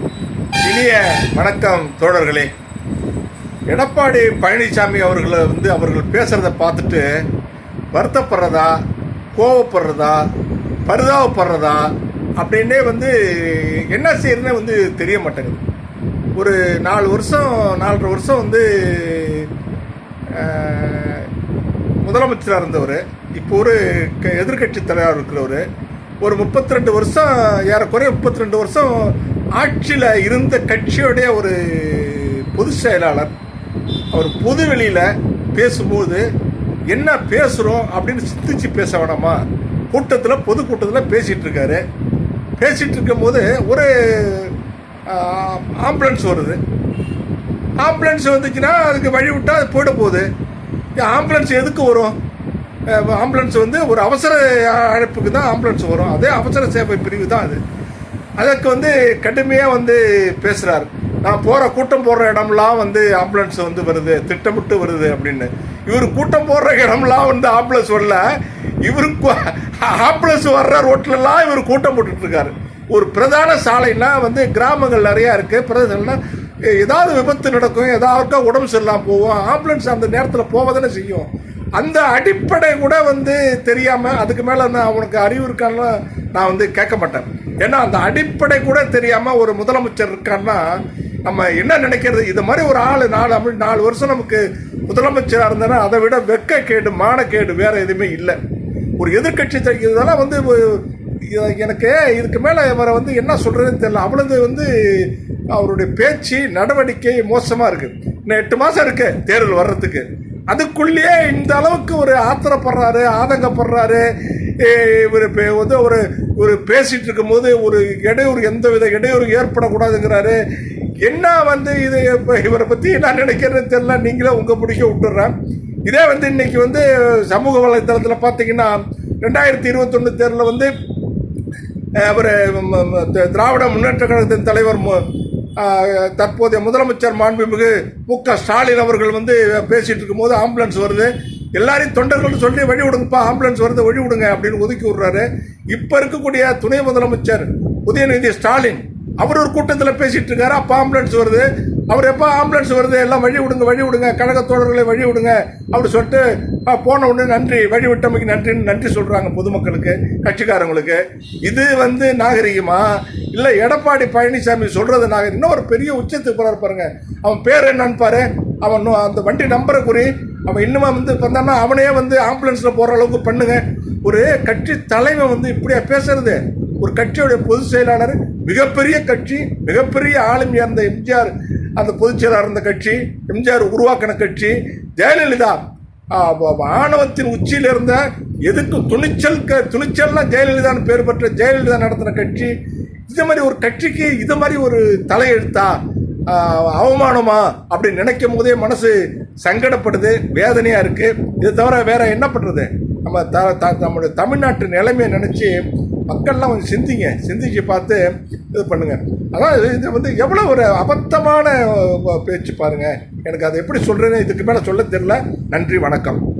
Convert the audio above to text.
இனிய வணக்கம் தோழர்களே. எடப்பாடி பழனிசாமி அவர்களை வந்து அவர்கள் பேசுகிறத பார்த்துட்டு வருத்தப்படுறதா கோவப்படுறதா பரிதாபப்படுறதா அப்படின்னே வந்து என்ன செய்யறதுன்னு வந்து தெரிய மாட்டேங்குது. ஒரு நாலு வருஷம் நாலரை வருஷம் வந்து முதலமைச்சராக இருந்தவர் இப்போ ஒரு க- எதிர்க்கட்சி தலைவராக இருக்கிறவர் ஒரு 32 வருஷம் ஏறக்குறைய 32 வருஷம் ஆட்சியில் இருந்த கட்சியோடைய ஒரு பொதுச் செயலாளர் அவர் பொது வெளியில் பேசும்போது என்ன பேசுகிறோம் அப்படின்னு சிந்திச்சு பேச வேணாமா? கூட்டத்தில் பொது கூட்டத்தில் பேசிகிட்டு இருக்காரு. பேசிகிட்டு இருக்கும்போது ஒரு ஆம்புலன்ஸ் வருது. ஆம்புலன்ஸ் வந்துச்சுன்னா அதுக்கு வழி விட்டால் அது போயிட போகுது. ஆம்புலன்ஸ் எதுக்கு வரும்? ஆம்புலன்ஸ் வந்து ஒரு அவசர அழைப்புக்கு தான் ஆம்புலன்ஸ் வரும். அதே அவசர சேவை பிரிவு தான் அது. அதற்கு வந்து கடுமையாக வந்து பேசுகிறார் நான் போகிற கூட்டம் போடுற இடம்லாம் வந்து ஆம்புலன்ஸ் வந்து வருது திட்டமிட்டு வருது அப்படின்னு. இவர் கூட்டம் போடுற இடம்லாம் வந்து ஆம்புலன்ஸ் வரல. இவருக்கு ஆம்புலன்ஸ் வர்ற ரோட்லலாம் இவர் கூட்டம் போட்டுட்ருக்காரு. ஒரு பிரதான சாலைனா வந்து கிராமங்கள் நிறையா இருக்குது பிரதான ஏதாவது விபத்து நடக்கும் ஏதாவது உடம்பு சரியில்லாம போகும். ஆம்புலன்ஸ் அந்த நேரத்தில் போவதானே செய்யும். அந்த அடிப்படை கூட வந்து தெரியாமல் அதுக்கு மேலே நான் அவனுக்கு அறிவு இருக்கான்னு நான் வந்து கேட்க மாட்டேன். ஏன்னா அந்த அடிப்படை கூட தெரியாமல் ஒரு முதலமைச்சர் இருக்கான்னா நம்ம என்ன நினைக்கிறது? இது மாதிரி ஒரு ஆள் நாலு நாலு வருஷம் நமக்கு முதலமைச்சராக இருந்தானா அதை விட வெக்க கேடு மானக்கேடு வேறு எதுவுமே இல்லை. ஒரு எதிர்கட்சி இதெல்லாம் வந்து எனக்கு இதுக்கு மேலே இவரை வந்து என்ன சொல்கிறதுன்னு தெரியல. அவ்வளவு வந்து அவருடைய பேச்சு நடவடிக்கை மோசமாக இருக்குது இன்னும் எட்டு மாதம் இருக்கு தேர்தல் வர்றதுக்கு. அதுக்குள்ளேயே இந்த அளவுக்கு ஒரு ஆத்திரப்படுறாரு ஆதங்கப்படுறாரு. இவர் பே- வந்து ஒரு ஒரு பேசிகிட்டு இருக்கும்போது ஒரு இடையூறு எந்த வித இடையூறு ஏற்படக்கூடாதுங்கிறாரு. என்ன வந்து இது இப்போ இவரை பற்றி நான் நினைக்கிறேன்னு தெரில நீங்களே உங்கள் பிடிக்க விட்டுறேன் இதே வந்து இன்றைக்கி வந்து சமூக வலைத்தளத்தில் பார்த்தீங்கன்னா ரெண்டாயிரத்தி இருபத்தொன்று தேர்தலில் வந்து அவர் திராவிட முன்னேற்ற கழகத்தின் தலைவர் தற்போதைய முதலமைச்சர் மாண்புமிகு மு க ஸ்டாலின் அவர்கள் வந்து பேசிகிட்டு இருக்கும்போது ஆம்புலன்ஸ் வருது. எல்லாரையும் தொண்டர்கள் சொல்லி வழி விடுங்கப்பா ஆம்புலன்ஸ் வருது வழி விடுங்க அப்படின்னு ஒதுக்கி விடுறாரு. இப்போ இருக்கக்கூடிய துணை முதலமைச்சர் உதயநிதி ஸ்டாலின் அவர் ஒரு கூட்டத்தில் பேசிட்டு இருக்காரு. அப்போ ஆம்புலன்ஸ் வருது. அவர் எப்போ ஆம்புலன்ஸ் வருது? எல்லாம் வழி விடுங்க வழி விடுங்க. கழக தோழர்களை வழி விடுங்க. அப்படி சொல்லிட்டு போன உடனே நன்றி வழி விட்டமைக்கு நன்றின்னு நன்றி சொல்கிறாங்க பொதுமக்களுக்கு கட்சிக்காரங்களுக்கு. இது வந்து நாகரிகமா? இல்லை எடப்பாடி பழனிசாமி சொல்கிறது நாகரிகம் இன்னும் ஒரு பெரிய உச்சத்துக்கு போகிறார் பாருங்க. அவன் பேர் என்னன்னு பாரு. அவன் அந்த வண்டி நம்பரை குறி அவன் இன்னுமா வந்து வந்தான்னா அவனே வந்து ஆம்புலன்ஸில் போகிற அளவுக்கு பண்ணுங்க. ஒரு கட்சி தலைமை வந்து இப்படியா பேசுறது? ஒரு கட்சியுடைய பொதுச் செயலாளர் மிகப்பெரிய கட்சி மிகப்பெரிய ஆளுமையாக இருந்த எம்ஜிஆர் அந்த பொதுச் செயலாளர் இருந்த கட்சி எம்ஜிஆர் உருவாக்கின கட்சி ஜெயலலிதா. ஆணவத்தின் உச்சியில் இருந்த எதுக்கு துணிச்சல் க துணிச்சல்னா ஜெயலலிதான்னு பேர் பெற்ற ஜெயலலிதா நடத்தின கட்சி. இது மாதிரி ஒரு கட்சிக்கு இது மாதிரி ஒரு தலையெழுத்தா? அவமானமா அப்படின்னு நினைக்கும் போதே மனசு சங்கடப்படுது வேதனையாக இருக்குது இது தவிர வேற என்ன பண்ணுறது நம்ம த த- நம்மளுடைய தமிழ்நாட்டு நிலைமையை நினச்சி மக்கள்லாம் கொஞ்சம் சிந்திங்க. சிந்திச்சு பார்த்து இது பண்ணுங்க. அதான் இது- வந்து எவ்வளோ ஒரு அபத்தமான பேச்சு பாருங்க. எனக்கு அதை எப்படி சொல்கிறேன்னு இதுக்கு மேலே சொல்ல தெரியல. நன்றி வணக்கம்.